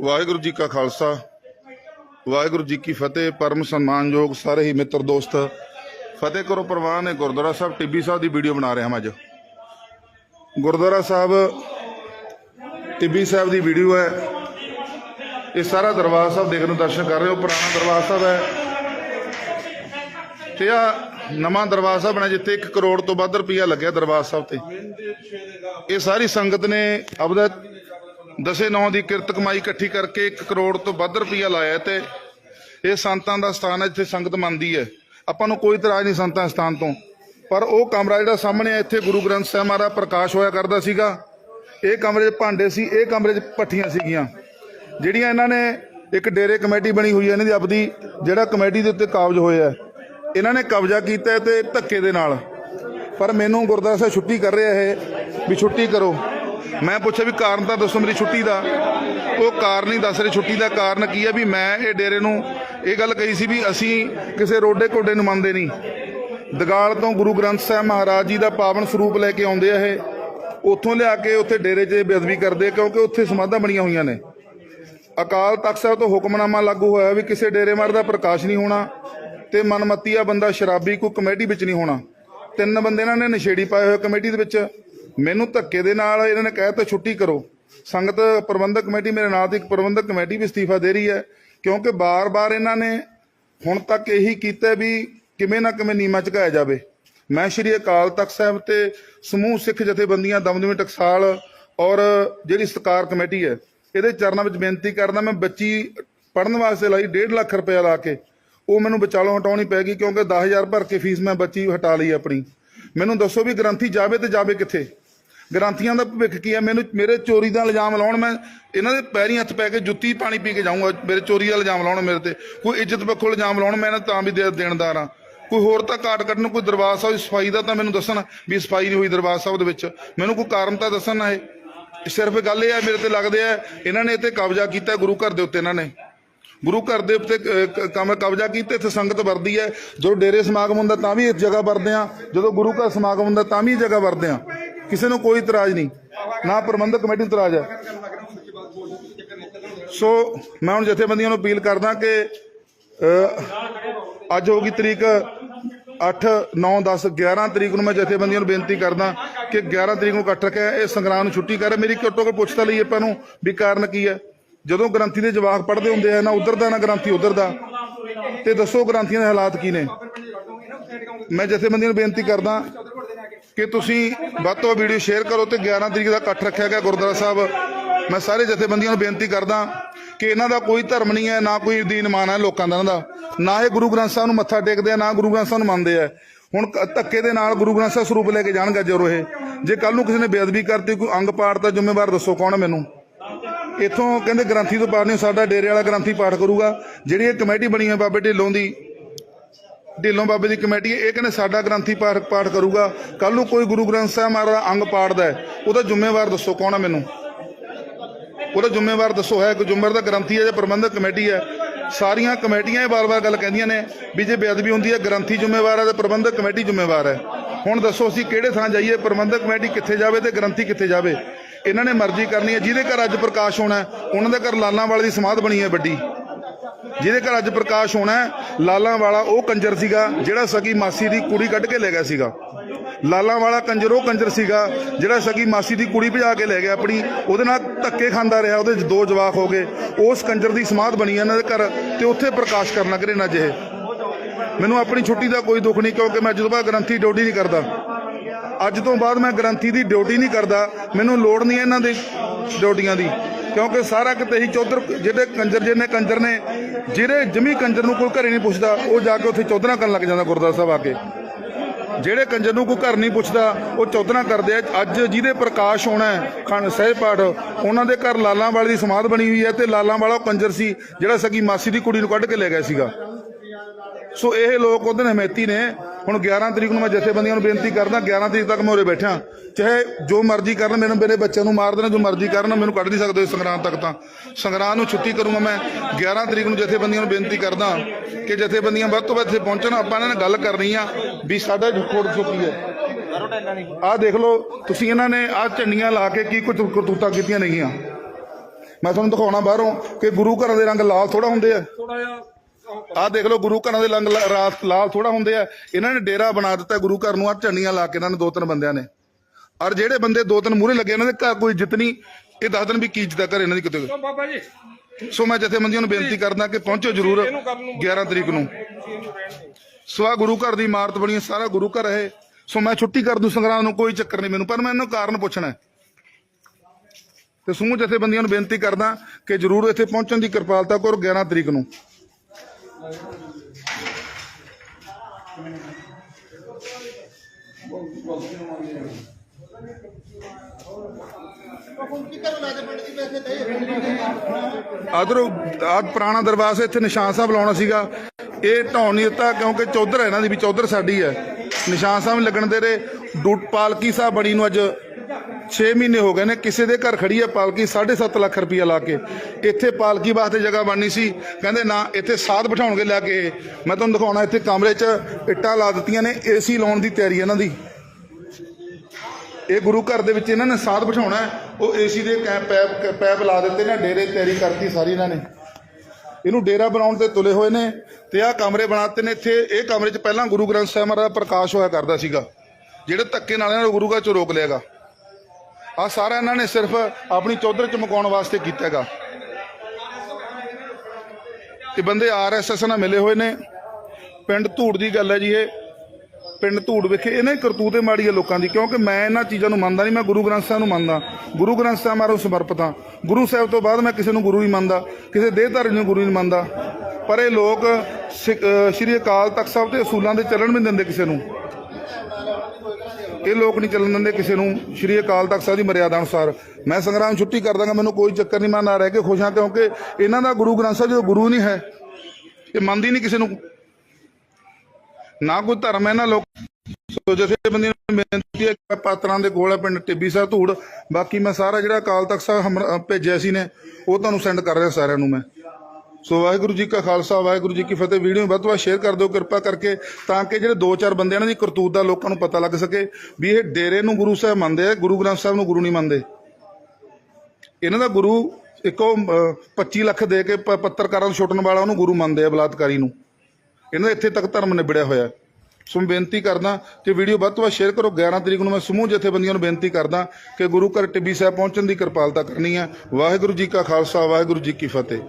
ਵਾਹਿਗੁਰੂ ਜੀ ਕਾ ਖਾਲਸਾ, ਵਾਹਿਗੁਰੂ ਜੀ ਕੀ ਫਤਿਹ, ਪਰਮ ਸਨਮਾਨਯੋਗ ਸਾਰੇ ਹੀ ਮਿੱਤਰ ਦੋਸਤ। ਫਤਿਹ ਕਰੋ ਪ੍ਰਵਾਨ ਹੈ ਗੁਰਦੁਆਰਾ ਸਾਹਿਬ, ਟਿੱਬੀ ਸਾਹਿਬ ਦੀ ਵੀਡੀਓ ਬਣਾ ਰਿਹਾ ਹਾਂ ਅੱਜ। ਗੁਰਦੁਆਰਾ ਸਾਹਿਬ, ਟਿੱਬੀ ਸਾਹਿਬ ਦੀ ਵੀਡੀਓ ਹੈ। ਇਹ ਸਾਰਾ ਦਰਬਾਰ ਸਾਹਿਬ ਦੇਖਣ ਨੂੰ ਦਰਸ਼ਨ ਕਰ ਰਹੇ ਹੋ, ਪੁਰਾਣਾ ਦਰਬਾਰ ਸਾਹਿਬ ਹੈ। ਤੇ ਆ ਨਵਾਂ ਦਰਬਾਰ ਸਾਹਿਬ ਬਣਿਆ ਜਿੱਥੇ 1 ਕਰੋੜ ਤੋਂ ਵੱਧ ਰੁਪਇਆ ਲੱਗਿਆ ਦਰਬਾਰ ਸਾਹਿਬ ਤੇ। ਇਹ ਸਾਰੀ ਸੰਗਤ ਨੇ ਆਪਦਾ ਦਸੇ ਨੌ ਦੀ ਕਿਰਤ ਕਮਾਈ ਇਕੱਠੀ ਕਰਕੇ 1 ਕਰੋੜ ਤੋਂ ਵੱਧ ਰੁਪਈਆ ਲਾਇਆ ਤੇ ਇਹ ਸੰਤਾਂ ਦਾ ਸਥਾਨ ਹੈ ਜਿੱਥੇ ਸੰਗਤ ਮੰਨਦੀ ਹੈ। ਆਪਾਂ ਨੂੰ ਕੋਈ ਤਰਾਜ ਨਹੀਂ ਸੰਤਾਂ ਸਥਾਨ ਤੋਂ। ਪਰ ਉਹ ਕਮਰਾ ਜਿਹੜਾ ਸਾਹਮਣੇ ਹੈ ਇੱਥੇ ਗੁਰੂ ਗ੍ਰੰਥ ਸਾਹਿਬ ਮਹਾਰਾਜ ਪ੍ਰਕਾਸ਼ ਹੋਇਆ ਕਰਦਾ ਸੀਗਾ। ਇਹ ਕਮਰੇ 'ਚ ਭਾਂਡੇ ਸੀ, ਇਹ ਕਮਰੇ 'ਚ ਪੱਠੀਆਂ ਸੀਗੀਆਂ। ਜਿਹੜੀਆਂ ਇਹਨਾਂ ਨੇ ਇੱਕ ਡੇਰੇ ਕਮੇਟੀ ਬਣੀ ਹੋਈ ਹੈ, ਇਹਨਾਂ ਦੀ ਆਪਦੀ ਜਿਹੜਾ ਕਮੇਟੀ ਦੇ ਉੱਤੇ ਕਾਬਜ ਹੋਇਆ ਇਹਨਾਂ ਨੇ ਕਬਜ਼ਾ ਕੀਤਾ ਹੈ ਤੇ ਧੱਕੇ ਦੇ ਨਾਲ। ਪਰ ਮੈਨੂੰ ਗੁਰਦੁਆਰਾ ਸਾਹਿਬ ਛੁੱਟੀ ਕਰ ਰਿਹਾ ਇਹ ਵੀ ਛੁੱਟੀ ਕਰੋ। ਮੈਂ ਪੁੱਛਿਆ ਵੀ ਕਾਰਨ ਤਾਂ ਦੱਸੋ ਮੇਰੀ ਛੁੱਟੀ ਦਾ। ਉਹ ਕਾਰਨ ਹੀ ਦੱਸ ਰਹੇ, ਛੁੱਟੀ ਦਾ ਕਾਰਨ ਕੀ ਹੈ ਵੀ ਮੈਂ ਇਹ ਡੇਰੇ ਨੂੰ ਇਹ ਗੱਲ ਕਹੀ ਸੀ ਵੀ ਅਸੀਂ ਕਿਸੇ ਰੋਡੇ ਕੋਡੇ ਨੂੰ ਮੰਨਦੇ ਨਹੀਂ। ਦਗਾਲ ਤੋਂ ਗੁਰੂ ਗ੍ਰੰਥ ਸਾਹਿਬ ਮਹਾਰਾਜ ਜੀ ਦਾ ਪਾਵਨ ਸਰੂਪ ਲੈ ਕੇ ਆਉਂਦੇ ਆ ਇਹ। ਉੱਥੋਂ ਲਿਆ ਕੇ ਉੱਥੇ ਡੇਰੇ 'ਚ ਬੇਅਦਬੀ ਕਰਦੇ ਕਿਉਂਕਿ ਉੱਥੇ ਸਮਾਧਾਂ ਬਣੀਆਂ ਹੋਈਆਂ ਨੇ। ਅਕਾਲ ਤਖਤ ਸਾਹਿਬ ਤੋਂ ਹੁਕਮਨਾਮਾ ਲਾਗੂ ਹੋਇਆ ਵੀ ਕਿਸੇ ਡੇਰੇ ਮਾਰ ਦਾ ਪ੍ਰਕਾਸ਼ ਨਹੀਂ ਹੋਣਾ ਤੇ ਮਨਮਤੀਆ ਬੰਦਾ ਸ਼ਰਾਬੀ ਕੋਈ ਕਮੇਟੀ ਵਿੱਚ ਨਹੀਂ ਹੋਣਾ। ਤਿੰਨ ਬੰਦੇ ਇਹਨਾਂ ਨੇ ਨਸ਼ੇੜੀ ਪਾਏ ਹੋਏ ਕਮੇਟੀ ਦੇ ਵਿੱਚ। ਮੈਨੂੰ ਧੱਕੇ ਦੇ ਨਾਲ ਇਹਨਾਂ ਨੇ ਕਹਿ ਤਾ ਛੁੱਟੀ ਕਰੋ। ਸੰਗਤ ਪ੍ਰਬੰਧਕ ਕਮੇਟੀ ਮੇਰੇ ਨਾਲ ਦੀ ਇੱਕ ਪ੍ਰਬੰਧਕ ਕਮੇਟੀ ਵੀ ਅਸਤੀਫਾ ਦੇ ਰਹੀ ਹੈ, ਕਿਉਂਕਿ ਬਾਰ-ਬਾਰ ਇਹਨਾਂ ਨੇ ਹੁਣ ਤੱਕ ਇਹੀ ਕੀਤਾ ਵੀ ਕਿਵੇਂ ਨਾ ਕਿਵੇਂ ਨੀਮਾ ਝੁਕਾਇਆ ਜਾਵੇ। ਮੈਂ ਸ਼੍ਰੀ ਅਕਾਲ ਤਖਤ ਸਾਹਿਬ ਤੇ ਸਮੂਹ ਸਿੱਖ ਜਥੇਬੰਦੀਆਂ, ਦਮਦਮੀ ਟਕਸਾਲ ਔਰ ਜਿਹੜੀ ਸਤਕਾਰ ਕਮੇਟੀ ਹੈ, ਇਹਦੇ ਚਰਨਾਂ ਵਿੱਚ ਬੇਨਤੀ ਕਰਦਾ ਮੈਂ ਬੱਚੀ ਪੜਨ ਵਾਸਤੇ ਲਾਈ 1.5 ਲੱਖ ਰੁਪਏ ਲਾ ਕੇ, ਉਹ ਮੈਨੂੰ ਵਿਚਾਲੋਂ ਹਟਾਉਣੀ ਪੈ ਗਈ ਕਿਉਂਕਿ 10000 ਭਰ ਕੇ ਫੀਸ ਮੈਂ ਬੱਚੀ ਹਟਾ ਲਈ ਆਪਣੀ। ਮੈਨੂੰ ਦੱਸੋ ਵੀ ਗ੍ਰੰਥੀ ਜਾਵੇ ਤੇ ਜਾਵੇ ਕਿੱਥੇ? ਗ੍ਰੰਥੀਆਂ ਦਾ ਭਵਿੱਖ ਕੀ ਹੈ? ਮੈਨੂੰ ਮੇਰੇ ਚੋਰੀ ਦਾ ਇਲਜ਼ਾਮ ਲਾਉਣ ਮੈਂ ਇਹਨਾਂ ਦੇ ਪੈਰੀਂ ਹੱਥ ਪੈ ਕੇ ਜੁੱਤੀ ਪਾਣੀ ਪੀ ਕੇ ਜਾਊਂਗਾ। ਮੇਰੇ ਚੋਰੀ ਦਾ ਇਲਜ਼ਾਮ ਲਾਉਣ ਮੇਰੇ ਤੇ। ਕੋਈ ਇੱਜ਼ਤ ਪੱਖੋਂ ਇਲਜ਼ਾਮ ਲਾਉਣ ਮੈਂ ਇਹਨਾਂ ਤਾਂ ਵੀ ਦੇਣਦਾਰ ਹਾਂ। ਕੋਈ ਹੋਰ ਤਾਂ ਕਾਟ ਕੱਢਣ, ਕੋਈ ਦਰਬਾਰ ਸਾਹਿਬ ਦੀ ਸਫ਼ਾਈ ਦਾ ਤਾਂ ਮੈਨੂੰ ਦੱਸਣ ਵੀ ਸਫ਼ਾਈ ਨਹੀਂ ਹੋਈ ਦਰਬਾਰ ਸਾਹਿਬ ਦੇ ਵਿੱਚ। ਮੈਨੂੰ ਕੋਈ ਕਾਰਨ ਤਾਂ ਦੱਸਣ ਨਾ ਇਹ। ਸਿਰਫ ਗੱਲ ਇਹ ਹੈ, ਮੇਰੇ ਤੇ ਲੱਗਦੇ ਆ ਇਹਨਾਂ ਨੇ ਇੱਥੇ ਕਬਜ਼ਾ ਕੀਤਾ ਗੁਰੂ ਘਰ ਦੇ ਉੱਤੇ ਇਹਨਾਂ ਨੇ। ਗੁਰੂ ਘਰ ਦੇ ਉੱਤੇ ਕੰਮ, ਕਬਜ਼ਾ ਕੀਤਾ, ਇੱਥੇ ਸੰਗਤ ਵਰਦੀ ਹੈ। ਜਦੋਂ ਡੇਰੇ ਸਮਾਗਮ ਹੁੰਦਾ ਤਾਂ ਵੀ ਇਸ ਜਗ੍ਹਾ ਵਰਦੇ ਆ ਜਦੋਂ ਗੁਰੂ ਘਰ ਸਮਾਗਮ ਹੁੰਦਾ ਤਾਂ ਵੀ ਇਹ ਜਗ੍ਹਾ ਵਰਦੇ ਆ ਕਿਸੇ ਨੂੰ ਕੋਈ ਇਤਰਾਜ਼ ਨਹੀਂ। ਨਾ ਪ੍ਰਬੰਧਕ ਕਮੇਟੀ ਨੂੰ ਇਤਰਾਜ਼ ਹੈ। ਸੋ ਮੈਂ ਹੁਣ ਜਥੇਬੰਦੀਆਂ ਨੂੰ ਅਪੀਲ ਕਰਦਾ ਕਿ ਅਹ, ਅੱਜ ਹੋਗੀ ਤਰੀਕ 8 9 10 11 ਤਰੀਕ ਨੂੰ ਮੈਂ ਜਥੇਬੰਦੀਆਂ ਨੂੰ ਬੇਨਤੀ ਕਰਦਾ ਕਿ 11 ਤਰੀਕ ਨੂੰ ਇਕੱਠ ਰੱਖਿਆ ਇਹ ਸੰਗਰਾਮ ਨੂੰ ਛੁੱਟੀ ਕਰ ਮੇਰੀ ਘੱਟੋ ਘੱਟ ਪੁੱਛਤਾ ਲਈ ਆਪਾਂ ਨੂੰ ਵੀ ਕਾਰਨ ਕੀ ਹੈ। ਜਦੋਂ ਗ੍ਰੰਥੀ ਦੇ ਜਵਾਕ ਪੜ੍ਹਦੇ ਹੁੰਦੇ ਆ ਨਾ ਉਧਰ ਦਾ ਨਾ ਗ੍ਰੰਥੀ ਉਧਰ ਦਾ। ਤੇ ਦੱਸੋ ਗ੍ਰੰਥੀਆਂ ਦੇ ਹਾਲਾਤ ਕੀ ਨੇ। ਮੈਂ ਜਥੇਬੰਦੀਆਂ ਨੂੰ ਬੇਨਤੀ ਕਰਦਾ ਕਿ ਤੁਸੀਂ ਵੱਧ ਤੋਂ ਵੱਧ ਵੀਡੀਓ ਸ਼ੇਅਰ ਕਰੋ ਤੇ 11 ਤਰੀਕ ਦਾ ਇਕੱਠ ਰੱਖਿਆ ਗਿਆ ਗੁਰਦੁਆਰਾ ਸਾਹਿਬ। ਮੈਂ ਸਾਰੇ ਜਥੇਬੰਦੀਆਂ ਨੂੰ ਬੇਨਤੀ ਕਰਦਾ ਕਿ ਇਹਨਾਂ ਦਾ ਕੋਈ ਧਰਮ ਨਹੀਂ ਹੈ, ਨਾ ਕੋਈ ਦੀਨ ਮਾਨ ਹੈ ਲੋਕਾਂ ਦਾ ਇਹਨਾਂ ਦਾ। ਨਾ ਇਹ ਗੁਰੂ ਗ੍ਰੰਥ ਸਾਹਿਬ ਨੂੰ ਮੱਥਾ ਟੇਕਦੇ ਆ, ਨਾ ਗੁਰੂ ਗ੍ਰੰਥ ਸਾਹਿਬ ਨੂੰ ਮੰਨਦੇ ਆ। ਹੁਣ ਧੱਕੇ ਦੇ ਨਾਲ ਗੁਰੂ ਗ੍ਰੰਥ ਸਾਹਿਬ ਸਰੂਪ ਲੈ ਕੇ ਜਾਣਗਾ ਜਦੋਂ ਇਹ। ਜੇ ਕੱਲ ਨੂੰ ਕਿਸੇ ਨੇ ਬੇਅਦਬੀ ਕਰਤੀ, ਕੋਈ ਅੰਗ ਪਾੜ ਤਾਂ, ਜ਼ਿੰਮੇਵਾਰ ਦੱਸੋ ਕੌਣ ਮੈਨੂੰ। ਇੱਥੋਂ ਕਹਿੰਦੇ ਗ੍ਰੰਥੀ ਤੋਂ ਪਾੜ ਨਹੀਂ, ਸਾਡਾ ਡੇਰੇ ਵਾਲਾ ਗ੍ਰੰਥੀ ਪਾਠ ਕਰੂਗਾ। ਜਿਹੜੀ ਇਹ ਕਮੇਟੀ ਬਣੀ ਹੈ ਬਾਬੇ ਢਿੱਲੋਂ ਦੀ ਢਿੱਲੋਂ ਬਾਬੇ ਦੀ ਕਮੇਟੀ ਇਹ ਕਹਿੰਦੇ ਸਾਡਾ ਗ੍ਰੰਥੀ ਪਾਠ ਪਾਠ ਕਰੂਗਾ। ਕੱਲ ਨੂੰ ਕੋਈ ਗੁਰੂ ਗ੍ਰੰਥ ਸਾਹਿਬ ਮਹਾਰਾਜ ਦਾ ਅੰਗ ਪਾੜਦਾ ਹੈ, ਉਹਦਾ ਜ਼ਿੰਮੇਵਾਰ ਦੱਸੋ ਕੌਣ ਹੈ ਮੈਨੂੰ? ਉਹਦਾ ਜ਼ਿੰਮੇਵਾਰ ਦੱਸੋ, ਹੈ ਕਿ ਜ਼ੁੰਮਰ ਦਾ ਗ੍ਰੰਥੀ ਹੈ, ਜਾਂ ਪ੍ਰਬੰਧਕ ਕਮੇਟੀ ਹੈ? ਸਾਰੀਆਂ ਕਮੇਟੀਆਂ ਇਹ ਵਾਰ-ਵਾਰ ਗੱਲ ਕਹਿੰਦੀਆਂ ਨੇ ਵੀ ਜੇ ਬੇਅਦਬੀ ਹੁੰਦੀ ਹੈ, ਗ੍ਰੰਥੀ ਜ਼ਿੰਮੇਵਾਰ ਹੈ ਤੇ ਪ੍ਰਬੰਧਕ ਕਮੇਟੀ ਜ਼ਿੰਮੇਵਾਰ ਹੈ। ਹੁਣ ਦੱਸੋ ਅਸੀਂ ਕਿਹੜੇ ਥਾਂ ਜਾਈਏ, ਪ੍ਰਬੰਧਕ ਕਮੇਟੀ ਕਿੱਥੇ ਜਾਵੇ ਤੇ ਗ੍ਰੰਥੀ ਕਿੱਥੇ ਜਾਵੇ? ਇਹਨਾਂ ਨੇ ਮਰਜ਼ੀ ਕਰਨੀ ਹੈ, ਜਿਹਦੇ ਘਰ ਅੱਜ ਪ੍ਰਕਾਸ਼ ਹੋਣਾ ਉਹਨਾਂ ਦੇ ਘਰ ਲਾਲਾਂ ਵਾਲੇ ਦੀ ਸਮਾਧ ਬਣੀ ਹੈ ਵੱਡੀ। ਜਿਹਦੇ ਘਰ ਅੱਜ ਪ੍ਰਕਾਸ਼ ਹੋਣਾ ਲਾਲਾਂ ਵਾਲਾ ਉਹ ਕੰਜਰ ਸੀਗਾ, ਜਿਹੜਾ ਸਗੀ ਮਾਸੀ ਦੀ ਕੁੜੀ ਕੱਢ ਕੇ ਲੈ ਗਿਆ ਸੀਗਾ। ਲਾਲਾਂ ਵਾਲਾ ਕੰਜਰ ਉਹ ਕੰਜਰ ਸੀਗਾ, ਜਿਹੜਾ ਸਗੀ ਮਾਸੀ ਦੀ ਕੁੜੀ ਭਜਾ ਕੇ ਲੈ ਗਿਆ ਆਪਣੀ, ਉਹਦੇ ਨਾਲ ਧੱਕੇ ਖਾਂਦਾ ਰਿਹਾ, ਉਹਦੇ ਦੋ ਜਵਾਕ ਹੋ ਗਏ। ਉਸ ਕੰਜਰ ਦੀ ਸਮਾਧ ਬਣੀ ਹੈ ਇਹਨਾਂ ਦੇ ਘਰ ਤੇ ਉੱਥੇ ਪ੍ਰਕਾਸ਼ ਕਰਨ ਲੱਗ ਰਹੇ ਨਾ ਜਿਹੇ ਮੈਨੂੰ ਆਪਣੀ ਛੁੱਟੀ ਦਾ ਕੋਈ ਦੁੱਖ ਨਹੀਂ, ਕਿਉਂਕਿ ਮੈਂ ਜਦੋਂ ਬਾਅਦ ਗ੍ਰੰਥੀ ਡਿਊਟੀ ਨਹੀਂ ਕਰਦਾ। ਅੱਜ ਤੋਂ ਬਾਅਦ ਮੈਂ ਗ੍ਰੰਥੀ ਦੀ ਡਿਊਟੀ ਨਹੀਂ ਕਰਦਾ, ਮੈਨੂੰ ਲੋੜ ਨਹੀਂ ਹੈ ਇਹਨਾਂ ਦੀ ਡਿਊਟੀਆਂ ਦੀ। ਕਿਉਂਕਿ ਸਾਰਾ ਕਿਤੇ ਹੀ ਚੌਧਰ ਜਿਹੜੇ ਕੰਜਰ ਜਿਹਨੇ ਕੰਜਰ ਨੇ, ਜਿਹੜੇ ਜਮੀ ਕੰਜਰ ਨੂੰ ਕੋਈ ਘਰੇ ਨਹੀਂ ਪੁੱਛਦਾ, ਉਹ ਜਾ ਕੇ ਉੱਥੇ ਚੌਧਰਾ ਕਰਨ ਲੱਗ ਜਾਂਦਾ ਗੁਰਦੁਆਰਾ ਸਾਹਿਬ ਆ ਕੇ। ਜਿਹੜੇ ਕੰਜਰ ਨੂੰ ਕੋਈ ਘਰ ਨਹੀਂ ਪੁੱਛਦਾ, ਉਹ ਚੌਧਰਾ ਕਰਦੇ ਆ। ਅੱਜ ਜਿਹਦੇ ਪ੍ਰਕਾਸ਼ ਹੋਣਾ ਖੰਡ ਸਹਿਜ ਪਾਠ, ਉਹਨਾਂ ਦੇ ਘਰ ਲਾਲਾਂ ਵਾਲੇ ਦੀ ਸਮਾਧ ਬਣੀ ਹੋਈ ਹੈ ਤੇ ਲਾਲਾਂ ਵਾਲਾ ਉਹ ਕੰਜਰ ਸੀ, ਜਿਹੜਾ ਸਗੀ ਮਾਸੀ ਦੀ ਕੁੜੀ ਨੂੰ ਕੱਢ ਕੇ ਲੈ ਗਿਆ ਸੀਗਾ। ਸੋ ਇਹ ਲੋਕ ਉਹਦੇ ਹਮੇਤੀ ਨੇ। ਹੁਣ 11 ਤਰੀਕ ਨੂੰ ਮੈਂ ਜਥੇਬੰਦੀਆਂ ਨੂੰ ਬੇਨਤੀ ਕਰਦਾ 11 ਤਰੀਕ ਤੱਕ ਮੈਂ ਉਰੇ ਬੈਠਾ। ਚਾਹੇ ਜੋ ਮਰਜ਼ੀ ਕਰਨ ਮੈਨੂੰ ਮੇਰੇ ਬੱਚਿਆਂ ਨੂੰ ਮਾਰ ਦੇਣਾ, ਜੋ ਮਰਜ਼ੀ ਕਰਨ ਮੈਨੂੰ ਕੱਢ ਨਹੀਂ ਸਕਦੇ ਸੰਗਰਾਂਦ ਤੱਕ ਤਾਂ। ਸੰਗਰਾਮ ਨੂੰ ਛੁੱਟੀ ਕਰੂੰਗਾ ਮੈਂ। 11 ਤਰੀਕ ਨੂੰ ਜਥੇਬੰਦੀਆਂ ਨੂੰ ਬੇਨਤੀ ਕਰਦਾ ਕਿ ਜਥੇਬੰਦੀਆਂ ਵੱਧ ਤੋਂ ਵੱਧ ਇੱਥੇ ਪਹੁੰਚਣ। ਆਪਾਂ ਇਹਨਾਂ ਨਾਲ ਗੱਲ ਕਰਨੀ ਆ ਵੀ ਸਾਡਾ ਖੋੜ ਚੁੱਕੀ ਹੈ ਆਹ ਦੇਖ ਲਓ, ਤੁਸੀਂ ਇਹਨਾਂ ਨੇ ਆਹ ਝੰਡੀਆਂ ਲਾ ਕੇ ਕੀ ਕੁਝ ਕਰਤੂਤਾਂ ਕੀਤੀਆਂ ਨੇਗੀਆਂ। ਮੈਂ ਤੁਹਾਨੂੰ ਦਿਖਾਉਣਾ ਬਾਹਰੋਂ ਕਿ ਗੁਰੂ ਘਰਾਂ ਦੇ ਰੰਗ ਲਾਲ ਥੋੜਾ ਹੁੰਦੇ ਆ। ਥੋੜਾ ਜਿਹਾ ਆਹ ਦੇਖ ਲਓ ਗੁਰੂ ਘਰਾਂ ਦੇ ਰੰਗ ਲਾ- ਰਾਤ ਲਾਲ ਥੋੜਾ ਹੁੰਦੇ ਆ। ਇਹਨਾਂ ਨੇ ਡੇਰਾ ਬਣਾ ਦਿੱਤਾ ਗੁਰੂ ਘਰ ਨੂੰ ਆ ਝੰਡੀਆਂ ਲਾ ਕੇ ਇਹਨਾਂ ਨੇ ਦੋ ਤਿੰਨ ਬੰਦਿਆਂ ਨੇ। ਔਰ ਜਿਹੜੇ ਬੰਦੇ ਦੋ ਤਿੰਨ ਮੂਹਰੇ ਲੱਗੇ ਇਹਨਾਂ ਦੇ ਘਰ ਕੋਈ ਇੱਜ਼ਤ ਨਹੀਂ। ਇਹ ਦੱਸ ਦੇਣ ਵੀ ਕੀ ਆ ਘਰ ਇਹਨਾਂ ਦੀ ਕਿਤੇ। ਲਓ ਬਾਬਾ ਜੀ। ਸੋ ਮੈਂ ਜਥੇਬੰਦੀਆਂ ਨੂੰ ਬੇਨਤੀ ਕਰਦਾ ਕਿ ਪਹੁੰਚੋ ਜ਼ਰੂਰ 11 ਤਰੀਕ ਨੂੰ। ਸੋ ਆਹ ਗੁਰੂ ਘਰ ਦੀ ਇਮਾਰਤ ਬਣੀ ਹੈ, ਸਾਰਾ ਗੁਰੂ ਘਰ ਹੈ। ਸੋ ਮੈਂ ਛੁੱਟੀ ਕਰ ਦੂੰ ਸੰਗਰਾਮ ਨੂੰ ਕੋਈ ਚੱਕਰ ਨਹੀਂ ਮੈਨੂੰ ਪਰ ਮੈਂ ਇਹਨੂੰ ਕਾਰਨ ਪੁੱਛਣਾ ਹੈ। ਤੇ ਸਮੂਹ ਜਥੇਬੰਦੀਆਂ ਨੂੰ ਬੇਨਤੀ ਕਰਦਾ ਕਿ ਜ਼ਰੂਰ ਇੱਥੇ ਪਹੁੰਚਣ ਦੀ ਕਿਰਪਾਲਤਾ ਕਰੋ 11 ਤਰੀਕ ਨੂੰ। ਆਦਰੋ ਆ ਪੁਰਾਣਾ ਦਰਬਾਰ ਸੀ ਇੱਥੇ ਨਿਸ਼ਾਨ ਸਾਹਿਬ ਲਾਉਣਾ ਸੀਗਾ। ਇਹ ਢਾਉਣ ਨਹੀਂ ਦਿੱਤਾ, ਕਿਉਂਕਿ ਚੌਧਰ ਹੈ ਇਹਨਾਂ ਦੀ ਵੀ, ਚੌਧਰ ਸਾਡੀ ਹੈ। ਨਿਸ਼ਾਨ ਸਾਹਿਬ ਲੱਗਣ ਦੇ ਰੇ ਡੂਟ ਪਾਲਕੀ ਸਾਹਿਬ ਬਣੀ ਨੂੰ ਅੱਜ 6 ਮਹੀਨੇ ਹੋ ਗਏ ਨੇ ਕਿਸੇ ਦੇ ਘਰ ਖੜੀ ਹੈ ਪਾਲਕੀ 7.5 ਲੱਖ ਰੁਪਇਆ ਲਾ ਕੇ। ਇੱਥੇ ਪਾਲਕੀ ਵਾਸਤੇ ਜਗ੍ਹਾ ਬਣਨੀ ਸੀ। ਕਹਿੰਦੇ ਨਾ ਇੱਥੇ ਸਾਧ ਬਿਠਾਉਣਗੇ ਲੈ ਕੇ। ਮੈਂ ਤੁਹਾਨੂੰ ਦਿਖਾਉਣਾ ਇੱਥੇ ਕਮਰੇ 'ਚ ਇੱਟਾਂ ਲਾ ਦਿੱਤੀਆਂ ਨੇ ਏਸੀ ਲਾਉਣ ਦੀ ਤਿਆਰੀ ਇਹਨਾਂ ਦੀ। ਇਹ ਗੁਰੂ ਘਰ ਦੇ ਵਿੱਚ ਇਹਨਾਂ ਨੇ ਸਾਧ ਬਿਠਾਉਣਾ ਹੈ, ਉਹ ਏਸੀ ਦੇ ਕੈ- ਪੈਪ ਪੈਪ ਲਾ ਦਿੱਤੇ ਨੇ ਡੇਰੇ ਦੀ ਤਿਆਰੀ ਕਰਤੀ ਸਾਰੀ ਇਹਨਾਂ ਨੇ। ਇਹਨੂੰ ਡੇਰਾ ਬਣਾਉਣ ਤੇ ਤੁਲੇ ਹੋਏ ਨੇ ਤੇ ਆਹ ਕਮਰੇ ਬਣਾਤੇ ਨੇ। ਇੱਥੇ ਇਹ ਕਮਰੇ 'ਚ ਪਹਿਲਾਂ ਗੁਰੂ ਗ੍ਰੰਥ ਸਾਹਿਬ ਮਹਾਰਾਜ ਪ੍ਰਕਾਸ਼ ਹੋਇਆ ਕਰਦਾ ਸੀਗਾ। ਜਿਹੜੇ ਧੱਕੇ ਨਾਲ ਇਹਨਾਂ ਨੂੰ ਗੁਰੂ ਘਰ 'ਚੋਂ ਰੋਕ ਲਿਆਗਾ ਆ ਸਾਰਾ ਇਹਨਾਂ ਨੇ ਸਿਰਫ ਆਪਣੀ ਚੌਧਰ ਚਮਕਾਉਣ ਵਾਸਤੇ ਕੀਤਾ ਹੈਗਾ ਇਹ ਬੰਦੇ ਆਰਐਸਐਸ ਨਾਲ ਮਿਲੇ ਹੋਏ ਨੇ। ਪਿੰਡ ਧੂੜ ਦੀ ਗੱਲ ਹੈ ਜੀ ਇਹ। ਪਿੰਡ ਧੂੜ ਵਿਖੇ ਇਹਨੇ ਦੀ ਕਰਤੂਤ ਹੀ ਮਾੜੀ ਹੈ ਲੋਕਾਂ ਦੀ, ਕਿਉਂਕਿ ਮੈਂ ਇਹਨਾਂ ਚੀਜ਼ਾਂ ਨੂੰ ਮੰਨਦਾ ਨਹੀਂ, ਮੈਂ ਗੁਰੂ ਗ੍ਰੰਥ ਸਾਹਿਬ ਨੂੰ ਮੰਨਦਾ। ਗੁਰੂ ਗ੍ਰੰਥ ਸਾਹਿਬ ਮਾਰੂ ਸਮਰਪਿਤ ਹਾਂ। ਗੁਰੂ ਸਾਹਿਬ ਤੋਂ ਬਾਅਦ ਮੈਂ ਕਿਸੇ ਨੂੰ ਗੁਰੂ ਨਹੀਂ ਮੰਨਦਾ, ਕਿਸੇ ਦੇਹਧਾਰੀ ਨੂੰ ਗੁਰੂ ਨਹੀਂ ਮੰਨਦਾ। ਪਰ ਇਹ ਲੋਕ ਸਿੱਖ- ਸ਼੍ਰੀ ਅਕਾਲ ਤਖਤ ਸਾਹਿਬ ਦੇ ਅਸੂਲਾਂ ਦੇ ਚੱਲਣ ਵੀ ਨਹੀਂ ਦਿੰਦੇ ਕਿਸੇ ਨੂੰ। ਇਹ ਲੋਕ ਨਹੀਂ ਚੱਲਣ ਦਿੰਦੇ ਕਿਸੇ ਨੂੰ। ਸ਼੍ਰੀ ਅਕਾਲ ਤਖਤ ਸਾਹਿਬ ਦੀ ਮਰਿਆਦਾ ਅਨੁਸਾਰ। ਮੈਂ ਸੰਗਰਾਮ ਛੁੱਟੀ ਕਰ ਦਾਂਗਾ, ਮੈਨੂੰ ਕੋਈ ਚੱਕਰ ਨਹੀਂ, ਮੈਂ ਨਾ ਰਹਿ ਕੇ ਖੁਸ਼ ਹਾਂ, ਕਿਉਂਕਿ ਇਹਨਾਂ ਦਾ ਗੁਰੂ ਗ੍ਰੰਥ ਸਾਹਿਬ ਜੋ ਗੁਰੂ ਨਹੀਂ ਹੈ, ਇਹ ਮੰਨਦੀ ਨਹੀਂ ਕਿਸੇ ਨੂੰ। ਨਾ ਕੋਈ ਧਰਮ ਹੈ, ਨਾ ਲੋਕ। ਸੋ ਜਥੇਬੰਦੀ ਨੂੰ ਬੇਨਤੀ ਹੈ ਪਾਤਰਾਂ ਦੇ ਕੋਲ ਹੈ, ਪਿੰਡ ਟਿੱਬੀ ਸਾਹਿਬ ਧੂੜ। ਬਾਕੀ ਮੈਂ ਸਾਰਾ ਜਿਹੜਾ ਅਕਾਲ ਤਖਤ ਸਾਹਿਬ ਹਮ- ਭੇਜਿਆ ਸੀ ਨੇ, ਉਹ ਤੁਹਾਨੂੰ ਸੈਂਡ ਕਰ ਰਿਹਾ ਸਾਰਿਆਂ ਨੂੰ ਮੈਂ। ਸੋ ਵਾਹਿਗੁਰੂ ਜੀ ਕਾ ਖਾਲਸਾ ਵਾਹਿਗੁਰੂ ਜੀ ਕੀ ਫਤਿਹ। ਵੀਡੀਓ ਨੂੰ ਵੱਧ ਤੋਂ ਵੱਧ ਸ਼ੇਅਰ ਕਰ ਦਿਓ ਕਿਰਪਾ ਕਰਕੇ ਤਾਂ ਕਿ ਜਿਹੜੇ ਦੋ ਚਾਰ ਬੰਦੇ ਇਹਨਾਂ ਦੀ ਕਰਤੂਤ ਦਾ ਲੋਕਾਂ ਨੂੰ ਪਤਾ ਲੱਗ ਸਕੇ ਵੀ ਇਹ ਡੇਰੇ ਨੂੰ ਗੁਰੂ ਸਾਹਿਬ ਮੰਨਦੇ ਆ ਗੁਰੂ ਗ੍ਰੰਥ ਸਾਹਿਬ ਨੂੰ ਗੁਰੂ ਨਹੀਂ ਮੰਨਦੇ। ਇਹਨਾਂ ਦਾ ਗੁਰੂ ਇੱਕੋ ਅ, 25 ਲੱਖ ਦੇ ਕੇ ਪੱਤਰਕਾਰਾਂ ਨੂੰ ਛੁੱਟਣ ਵਾਲਾ ਉਹਨੂੰ ਗੁਰੂ ਮੰਨਦੇ ਆ ਬਲਾਤਕਾਰੀ ਨੂੰ। ਇਹਨਾਂ ਦਾ ਇੱਥੇ ਤੱਕ ਧਰਮ ਨਿਬੜਿਆ ਹੋਇਆ। ਸੋ ਮੈਂ ਬੇਨਤੀ ਕਰਦਾ ਕਿ ਵੀਡੀਓ ਵੱਧ ਤੋਂ ਵੱਧ ਸ਼ੇਅਰ ਕਰੋ। 11 ਤਰੀਕ ਨੂੰ ਮੈਂ ਸਮੂਹ ਜਥੇਬੰਦੀਆਂ ਨੂੰ ਬੇਨਤੀ ਕਰਦਾ ਕਿ ਗੁਰੂ ਘਰ ਟਿੱਬੀ ਸਾਹਿਬ ਪਹੁੰਚਣ ਦੀ ਕਿਰਪਾਲਤਾ ਕਰਨੀ ਹੈ ਵਾਹਿਗੁਰੂ ਜੀ ਕਾ ਖਾਲਸਾ ਵਾਹਿਗੁਰੂ ਜੀ ਕੀ ਫਤਿਹ।